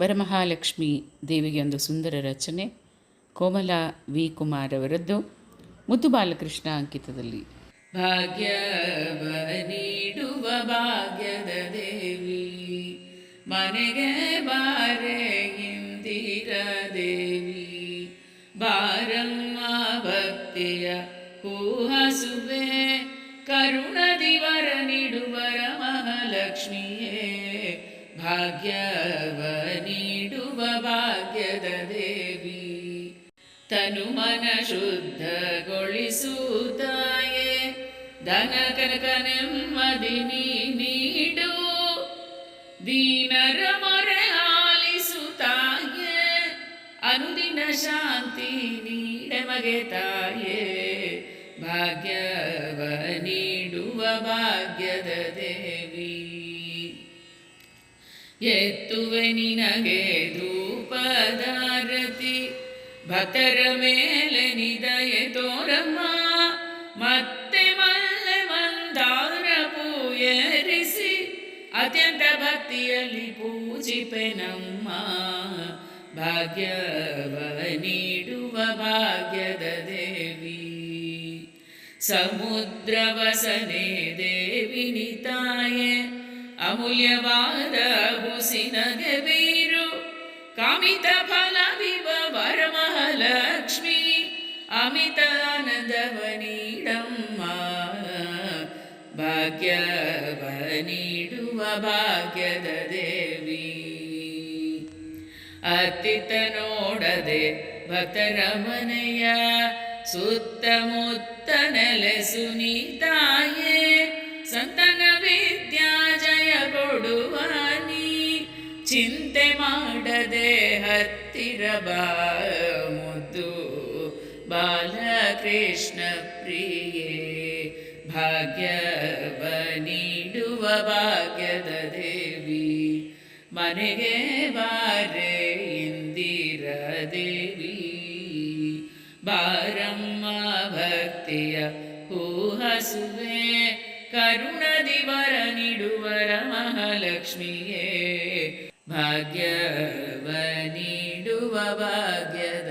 ವರಮಹಾಲಕ್ಷ್ಮಿ ದೇವಿಗೆ ಒಂದು ಸುಂದರ ರಚನೆ. ಕೋಮಲ ವಿ. ಕುಮಾರ್ ಅವರದ್ದು. ಮುದ್ದು ಬಾಲಕೃಷ್ಣ ಅಂಕಿತದಲ್ಲಿ. ಭಾಗ್ಯವ ನೀಡುವ ಭಾಗ್ಯದ ದೇವಿ, ಮನೆಗೆ ಬಾರೆ ಇಂದಿರ ದೇವಿ. ಬಾರಮ್ಮ ಭಕ್ತಿಯ ಹೂಹಸುವೆ ಕರುಣದಿ ವರ ನೀಡುವರ ಮಹಾಲಕ್ಷ್ಮಿಯೇ ಭಾಗ್ಯವ ನೀಡುವ ಭಾಗ್ಯದ ದೇವಿ. ತನು ಮನ ಶುದ್ಧಗೊಳಿಸುತ್ತಾಯೇ. ಧನ ಕನಕ ನೆಮ್ಮದಿ ನೀ ನೀಡು. ದೀನರ ಮೊರೆ ಆಲಿಸುತ್ತಾಯೇ. ಅನುದಿನ ಶಾಂತಿ ನೀಡಮಗೆ ತಾಯೇ. ಭಾಗ್ಯವ ನೀಡುವ ಭಾಗ್ಯದ ದೇವಿ. ಎತ್ತುವೆ ನಿನಗೆ ಧೂಪದಾರತಿ ಭಕ್ತರ ಮೇಲೆ ನಿದಯ ತೋರಮ್ಮ. ಮತ್ತೆ ಮಲ್ಲೆ ಮಂದಾರ ಪೂಯರಿಸಿ. ಅತ್ಯಂತ ಭಕ್ತಿಯಲ್ಲಿ ಪೂಜಿಪೆ ನಮ್ಮ. ಭಾಗ್ಯವ ನೀಡುವ ಭಾಗ್ಯದ ದೇವಿ. ಸಮುದ್ರವಸನೆ ದೇವಿ ನಿತಾಯೆ. ಅಮೂಲ್ಯವಾದ ಕಾಮಿತ ಫಲ ವಿವ ವರಮಹಾಲಕ್ಷ್ಮಿ. ಅಮಿತ ಆನಂದವ ನೀಡಮ್ಮ ಭಾಗ್ಯವ ನೀಡುವ ಭಾಗ್ಯದ ದೇವಿ. ಅತ್ತಿತ ನೋಡದೆ ಭಕ್ತರ ಮನೆಯ ಸುತ್ತಮುತ್ತ ನೆಲೆಸು ನೀತಾಯೇ ಚಿಂತೆ ಮಾಡದೆ ಹತ್ತಿರ ಬಾ ಮುದ್ದು ಬಾಲಕೃಷ್ಣ ಪ್ರಿಯೇ, ಭಾಗ್ಯವ ನೀಡುವ ಭಾಗ್ಯದ ದೇವಿ. ಮನೆಗೆ ಬಾರೆ ಇಂದಿರ ದೇವಿ ಬಾರಮ್ಮ ಭಕ್ತಿಯ ಹೂಹಸುವೆ, ಕರುಣದಿ ವರ ನೀಡುವರ ಮಹಾಲಕ್ಷ್ಮಿಯೇ. ಭಾಗ್ಯವ ನೀಡುವ ಭಾಗ್ಯದ